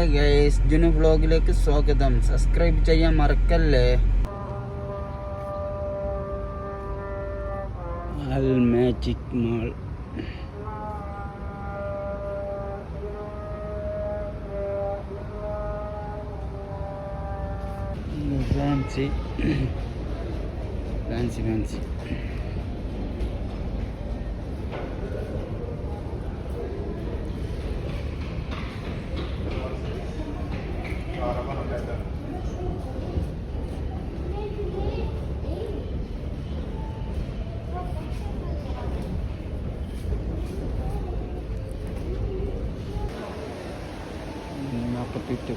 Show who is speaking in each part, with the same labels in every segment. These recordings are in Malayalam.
Speaker 1: ഹായ് ഗൈസ് ജുനു വ്ളോഗിലേക്ക് സ്വാഗതം സബ്സ്ക്രൈബ് ചെയ്യാൻ മറക്കല്ലേ Al magic mall fancy fancy fancy നാൽപ്പത്തെട്ട്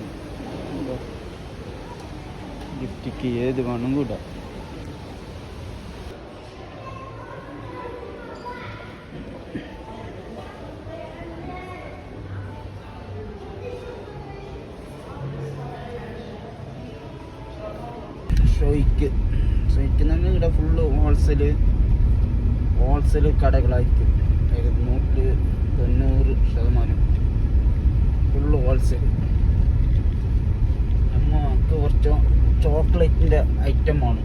Speaker 1: ഗിഫ്റ്റിക്ക് ഏത് വേണം കൂടാ. ഇവിടെ ഫുള്ള് ഹോൾസെൽ ഹോൾസെൽ കടകളായിരിക്കും. നൂറ്റി തൊണ്ണൂറ് ശതമാനം. ഫുള്ള് ഹോൾസെൽ നമുക്ക് കുറച്ച് ചോക്ലേറ്റിന്റെ ഐറ്റമാണ്.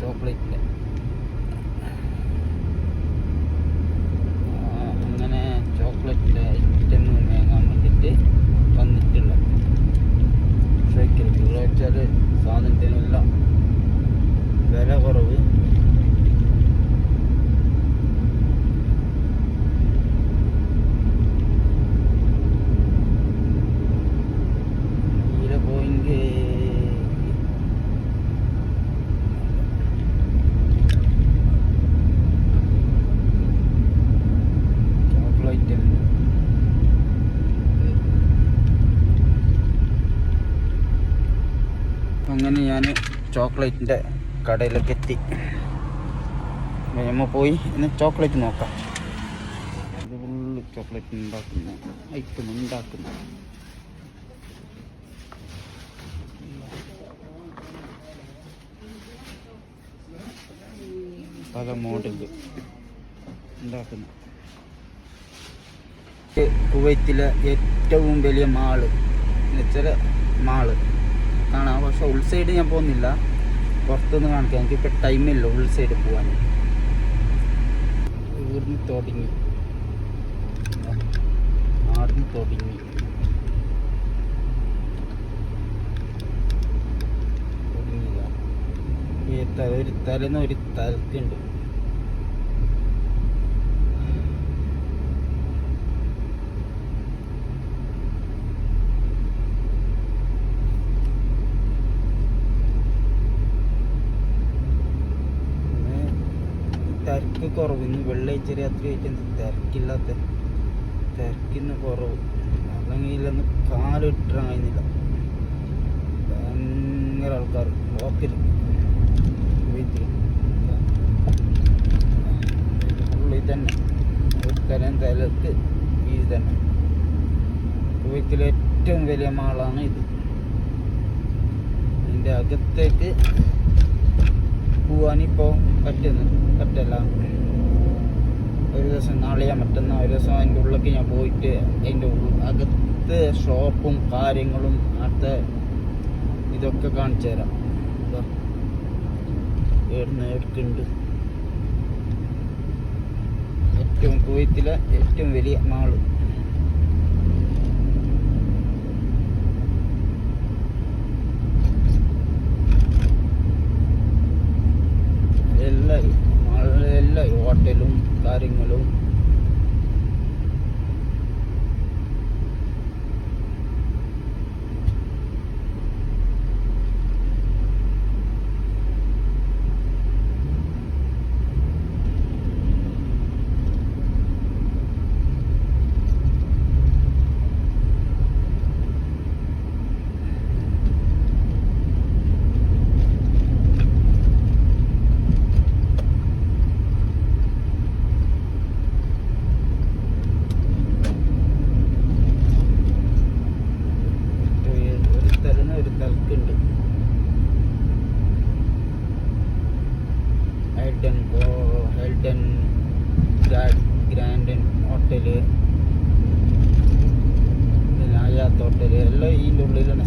Speaker 1: ചോക്ലേറ്റിന്റെ അങ്ങനെ ചോക്ലേറ്റിന്റെ ഐറ്റം വാങ്ങാൻ വേണ്ടിയിട്ട് വന്നിട്ടുള്ള സൈക്കിൾ ഇവിടെ വെച്ചാൽ സാധനത്തിനെല്ലാം വില കുറവ് തീരെ പോയെങ്കിൽ ചോക്ലേറ്റ് അങ്ങനെ ഞാൻ ചോക്ലേറ്റിന്റെ കടയിലേക്ക് എത്തി നമ്മൾ പോയി ഇന്ന് ചോക്ലേറ്റ് നോക്കാം. ഇത് ഫുള്ള് ചോക്ലേറ്റ് ഉണ്ടാക്കുന്ന ഐറ്റം ഉണ്ടാക്കുന്ന പല മോഡൽ ഉണ്ടാക്കുന്നു. കുവൈത്തിലെ ഏറ്റവും വലിയ മാൾ എന്നുവെച്ചാൽ മാൾ കാണാം. പക്ഷെ ഉൾസൈഡ് ഞാൻ പോകുന്നില്ല. പുറത്തുനിന്ന് കാണിക്കാം എനിക്കിപ്പോൾ ടൈമില്ല ഉൾ സൈഡ് പോകാൻ ഊർന്ന് തുടങ്ങി. ആടുന്ന് തുടങ്ങി. തുടങ്ങിയില്ല ഈ ഒരു തലേന്ന് ഒരു തലക്കുണ്ട് പിന്നെ തിരക്ക് കുറവ് ഇന്ന് വെള്ളിയാഴ്ച രാത്രി ആയിട്ട് തിരക്കില്ലാത്ത തിരക്കിന്ന് കുറവ്. അല്ലെങ്കിൽ ഒന്ന് കാലിട്ടാൻ കഴിയുന്നില്ല ഭയങ്കര ആൾക്കാർ. ബ്ലോക്കിൽ ഫുള്ള് തന്നെ. ഒരു തരം തലക്ക് ഇത് തന്നെ. കുവൈത്തിലെ ഏറ്റവും വലിയ മാളാണ് ഇത്. ഇതിന്റെ അകത്തേക്ക് പോവാനിപ്പോൾ പറ്റുന്ന. പറ്റല്ല. ഒരു ദിവസം നാളെയാ മറ്റന്നാ ഒരു ദിവസം അതിന്റെ ഉള്ളിലേക്ക് ഞാൻ പോയിട്ട് അതിന്റെ അകത്ത് ഷോപ്പും കാര്യങ്ങളും അടുത്ത ഇതൊക്കെ കാണിച്ചു തരാം. ഇതാ. എവിടുന്ന് എടുക്കുന്നുണ്ട് ഏറ്റവും കുവൈത്തിലെ ഏറ്റവും വലിയ മാൾ എല്ലാ എല്ലാ ഹോട്ടലും കാര്യങ്ങളും ഹെൽട്ടൺ ഗ്രാൻഡൻ ഹോട്ടൽ പിന്നെ അയാത്ത ഹോട്ടൽ എല്ലാം ഇതിന്റെ ഉള്ളിലാണ്